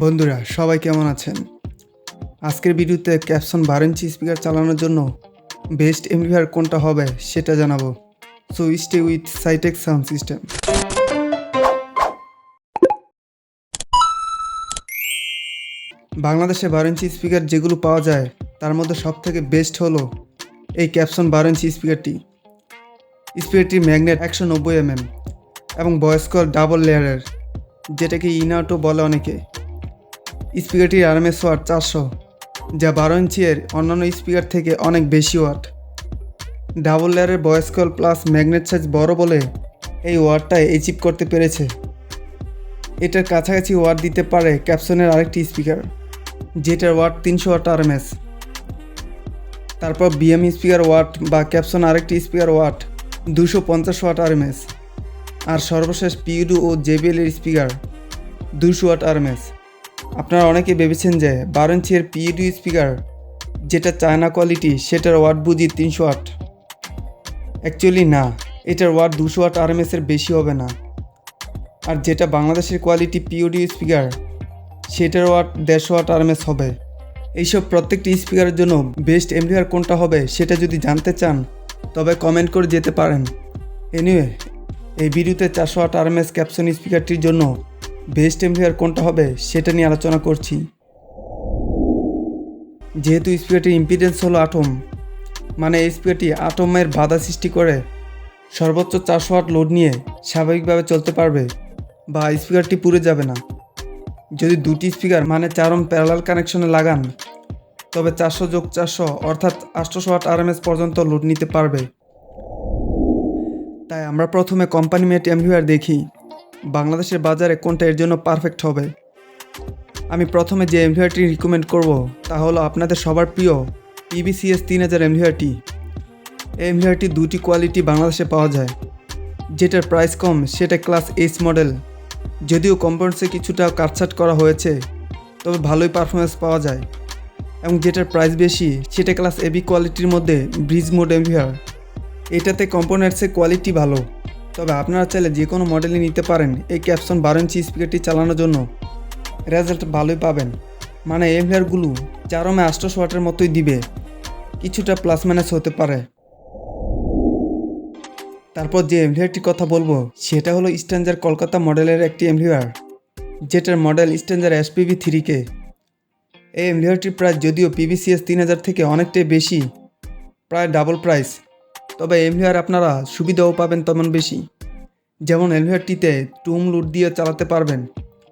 বন্ধুরা, সবাই কেমন আছেন? আজকের ভিডিওতে ক্যাপসন বারো ইঞ্চি স্পিকার চালানোর জন্য বেস্ট এমপ্লিফায়ার কোনটা হবে সেটা জানাব। So stay with Sitech sound system বাংলাদেশে বারো ইঞ্চি স্পিকার যেগুলো পাওয়া যায়, তার মধ্যে সব থেকে বেস্ট হলো এই ক্যাপসন বারো ইঞ্চি স্পিকারটি। স্পিকারটির ম্যাগনেট একশো নব্বই এমএম এবং ভয়েস কল ডাবল লেয়ারের যেটাকে ইনাউটো বলে অনেকে। স্পিকারটির আরএমএস ওয়াট চারশো, যা বারো ইঞ্চিয়ের অন্যান্য স্পিকার থেকে অনেক বেশি ওয়াট। ডাবল লেয়ারের voice coil plus magnet size বড় বলে এই ওয়াটটাই অ্যাচিভ করতে পেরেছে। এটার কাছাকাছি ওয়াট দিতে পারে ক্যাপসনের আরেকটি স্পিকার, যেটার ওয়াট তিনশো ওয়াট আরএমএস। তারপর বিএম স্পিকার ওয়াট বা ক্যাপসন আরেকটি স্পিকার ওয়াট দুশো পঞ্চাশ ওয়াট আরএমএস। আর সর্বশেষ পিউডু ও জেবিএল এর স্পিকার দুশো ওয়াট আরএমএস। আপনারা অনেকে ভেবেছেন যে বারো ইঞ্চির পিইডি স্পিকার যেটা চায়না কোয়ালিটি, সেটার ওয়াট বুঝি তিনশো আট। অ্যাকচুয়ালি না, এটার ওয়াট দুশো ওয়াট আরএমএসের বেশি হবে না। আর যেটা বাংলাদেশের কোয়ালিটি পিওডি স্পিকার, সেটার ওয়াট দেড়শো ওয়াট আরএমএস হবে। এইসব প্রত্যেকটি স্পিকারের জন্য বেস্ট এমপ্লিফায়ার কোনটা হবে সেটা যদি জানতে চান, তবে কমেন্ট করে যেতে পারেন। এনিওয়ে, এই ভিডিওতে চারশো ওয়াট আরএমএস ক্যাপসন স্পিকারটির জন্য বেস্ট এমপ্লিফায়ার কোনটা হবে সেটা নিয়ে আলোচনা করছি। যেহেতু স্পিকারটির ইম্পিডেন্স হলো আটম মানে এই স্পিকারটি আটমের বাধা সৃষ্টি করে, সর্বোচ্চ চারশো ওয়াট লোড নিয়ে স্বাভাবিকভাবে চলতে পারবে বা স্পিকারটি পুড়ে যাবে না। যদি দুটি স্পিকার মানে চারম প্যারালাল কানেকশনে লাগান, তবে চারশো যোগ চারশো অর্থাৎ আটশোশো ওয়াট আরএমএস পর্যন্ত লোড নিতে পারবে। তাই আমরা প্রথমে কোম্পানি মেট এমভিআর দেখি। বাংলাদেশের বাজারে কোনটা এর জন্য পারফেক্ট হবে? আমি প্রথমে যে এমভিআরটি রিকমেন্ড করব, তা হলো আপনাদের সবার প্রিয় পিবিসিএস তিন হাজার এমভিআরটি এমভিআরটি দুটি কোয়ালিটি বাংলাদেশে পাওয়া যায়। যেটার প্রাইস কম, সেটা ক্লাস এইচ মডেল যদিও কম্পাউন্ডসে কিছুটা কাটছাট করা হয়েছে, তবে ভালোই পারফরমেন্স পাওয়া যায়। এবং যেটার প্রাইস বেশি, সেটা ক্লাস এবি কোয়ালিটির মধ্যে ব্রিজ মোড এমভিআর এটাতে কম্পোনেন্টসের কোয়ালিটি ভালো। তবে আপনারা চাইলে যে কোনো মডেলই নিতে পারেন এই ক্যাপসন বারো ইঞ্চি স্পিকারটি চালানোর জন্য। রেজাল্ট ভালোই পাবেন। মানে এমভিআরগুলো চারমে আষ্টশো ওয়াটের মতোই দিবে। কিছুটা প্লাস মাইনাস হতে পারে। তারপর যে এমভিআরটির কথা বলব, সেটা হলো স্ট্যান্ডার কলকাতা মডেলের একটি এমভিআর যেটার model standard SPV three K. এই এমভিআরটির প্রাইস যদিও পিভিসিএস তিন হাজার থেকে অনেকটাই বেশি, প্রায় ডাবল প্রাইস তবে এমভিআর আপনারা সুবিধাও পাবেন তেমন বেশি। যেমন এমভিআরটিতে টুম লুট দিয়ে চালাতে পারবেন।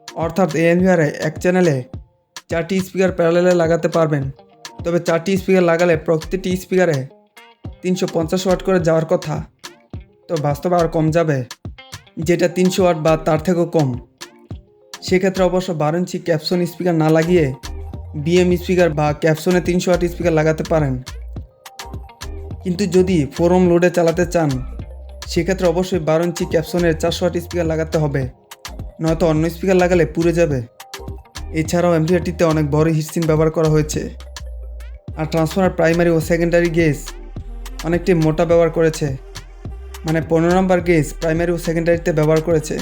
অর্থাৎ এই এমভিআরে এক চ্যানেলে চারটি স্পিকার প্যারালেলে লাগাতে পারবেন। তবে চারটি স্পিকার লাগালে প্রতিটি স্পিকারে তিনশো পঞ্চাশ ওয়াট করে যাওয়ার কথা। তো বাস্তবে আর কম যাবে, যেটা তিনশো ওয়াট বা তার থেকেও কম। সেক্ষেত্রে অবশ্য বারো ইঞ্চি ক্যাপসন স্পিকার না লাগিয়ে বিএম স্পিকার বা ক্যাপসনে তিনশো ওয়াট স্পিকার লাগাতে পারেন। কিন্তু যদি ফোরম লোডে চালাতে চান, সেক্ষেত্রে অবশ্যই বারো ইঞ্চি ক্যাপসনের চারশো ওয়াট স্পিকার লাগাতে হবে। নয়তো অন্য স্পিকার লাগালে পুড়ে যাবে। এছাড়াও এমভিআরটিতে অনেক বড় হিটসিন ব্যবহার করা হয়েছে। আর ট্রান্সফার প্রাইমারি ও সেকেন্ডারি গেজ অনেকটি মোটা ব্যবহার করেছে। মানে পনেরো নম্বর গেজ প্রাইমারি ও সেকেন্ডারিতে ব্যবহার করেছে।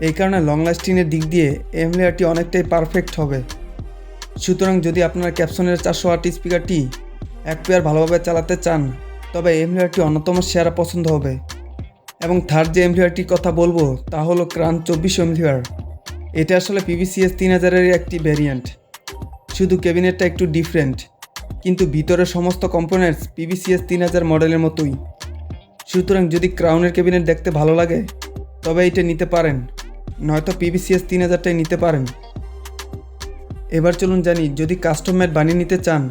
এই কারণে লং লাস্টিংয়ের দিক দিয়ে এমভিআরটি অনেকটাই পারফেক্ট হবে। সুতরাং যদি আপনার ক্যাপসনের চারশো আট স্পিকারটি পেয়ার ভালোভাবে চালাতে চান, তবে এমভিআরটি অন্যতম সেরা পছন্দ হবে। এবং থার্ড যে এমভিআরটির কথা বলব, তা হলো ক্রান চব্বিশ এমভিআর এটা আসলে পিবিসিএস তিন হাজারের একটি ভ্যারিয়েন্ট শুধু ক্যাবিনেটটা একটু ডিফারেন্ট কিন্তু ভিতরের সমস্ত কম্পোনেন্টস পিবিসিএস তিন হাজার মডেলের মতোই। সুতরাং যদি ক্রাউনের ক্যাবিনেট দেখতে ভালো লাগে, তবে এটা নিতে পারেন, নয়তো পিবিসিএস তিন হাজারটাই নিতে পারেন। এবার চলুন জানি, যদি কাস্টম বানিয়ে নিতে চান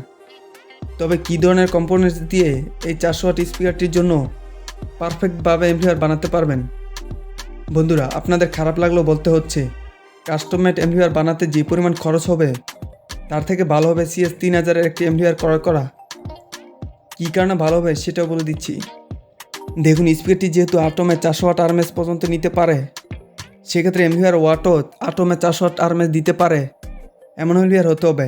তবে কী ধরনের কম্পোনেন্টস দিয়ে এই চারশো ওয়াট স্পিকারটির জন্য পারফেক্টভাবে এমভিআর বানাতে পারবেন? বন্ধুরা, আপনাদের খারাপ লাগলেও বলতে হচ্ছে কাস্টমেট এমভিআর বানাতে যে পরিমাণ খরচ হবে, তার থেকে ভালো হবে সিএস তিন হাজারের একটি এমভিআর ক্রয় করা। কী কারণে ভালো হবে সেটাও বলে দিচ্ছি। দেখুন স্পিকারটি যেহেতু আটমে চারশো ওয়াট আরএমএস পর্যন্ত নিতে পারে, সেক্ষেত্রে এমভিআর ওয়াটও আটমে চারশো ওয়াট আরএমএস দিতে পারে। এমন এমভিআর হতে হবে।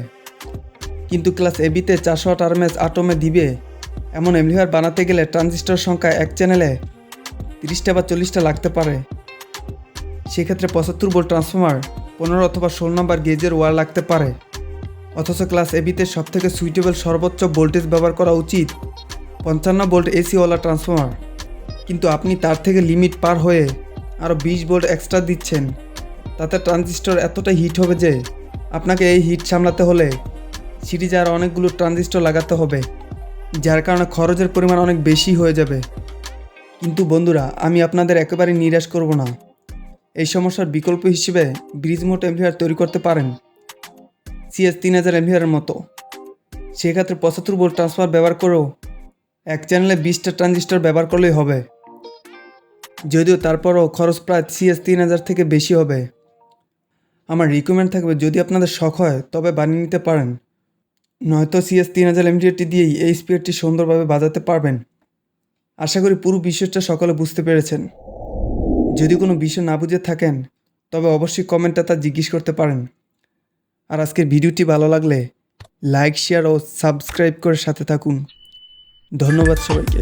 কিন্তু ক্লাস এবিতে চারশো আরএমএস আটমে দিবে। এমন এমভিআর বানাতে গেলে ট্রানজিস্টর সংখ্যা এক চ্যানেলে তিরিশটা বা চল্লিশটা লাগতে পারে। সেক্ষেত্রে পঁচাত্তর বোল্ট ট্রান্সফর্মার, পনেরো অথবা ষোলো নম্বর গেজের ওয়ার লাগতে পারে। অথচ ক্লাস এবিতে সব থেকে সুইটেবল সর্বোচ্চ ভোল্টেজ ব্যবহার করা উচিত পঞ্চান্ন ভোল্ট এসিওয়ালা ট্রান্সফর্মার। কিন্তু আপনি তার থেকে লিমিট পার হয়ে আরও বিশ ভোল্ট এক্সট্রা দিচ্ছেন। তাতে ট্রানজিস্টর এতটাই হিট হবে যে আপনাকে এই হিট সামলাতে হলে সিরিজে আর অনেকগুলো ট্রানজিস্টর লাগাতে হবে, যার কারণে খরচের পরিমাণ অনেক বেশি হয়ে যাবে। কিন্তু বন্ধুরা, আমি আপনাদের একেবারে নিরাশ করব না। এই সমস্যার বিকল্প হিসেবে ব্রিজ মোট এমভিআর তৈরি করতে পারেন। সিএস তিন হাজার এমভিআরের মতো। সেক্ষেত্রে পঁচাত্তর ভোল্ট ট্রান্সফার ব্যবহার করেও এক চ্যানেলে বিশটা ট্রানজিস্টর ব্যবহার করলেই হবে। যদিও তারপরও খরচ প্রায় সিএস তিন হাজার থেকে বেশি হবে। আমার রিকমেন্ড থাকবে, যদি আপনাদের শখ হয়, তবে বানিয়ে নিতে পারেন। নয়তো সিএস তিন হাজার এমডিএটি দিয়েই এই স্পিয়ারটি সুন্দরভাবে বাজাতে পারবেন। আশা করি পুরো বিষয়টা সকলে বুঝতে পেরেছেন। যদি কোনো বিষয় না বুঝে থাকেন, তবে অবশ্যই কমেন্টটা তা জিজ্ঞেস করতে পারেন। আর আজকের ভিডিওটি ভালো লাগলে লাইক, শেয়ার ও সাবস্ক্রাইব করে সাথে থাকুন। ধন্যবাদ সবাইকে।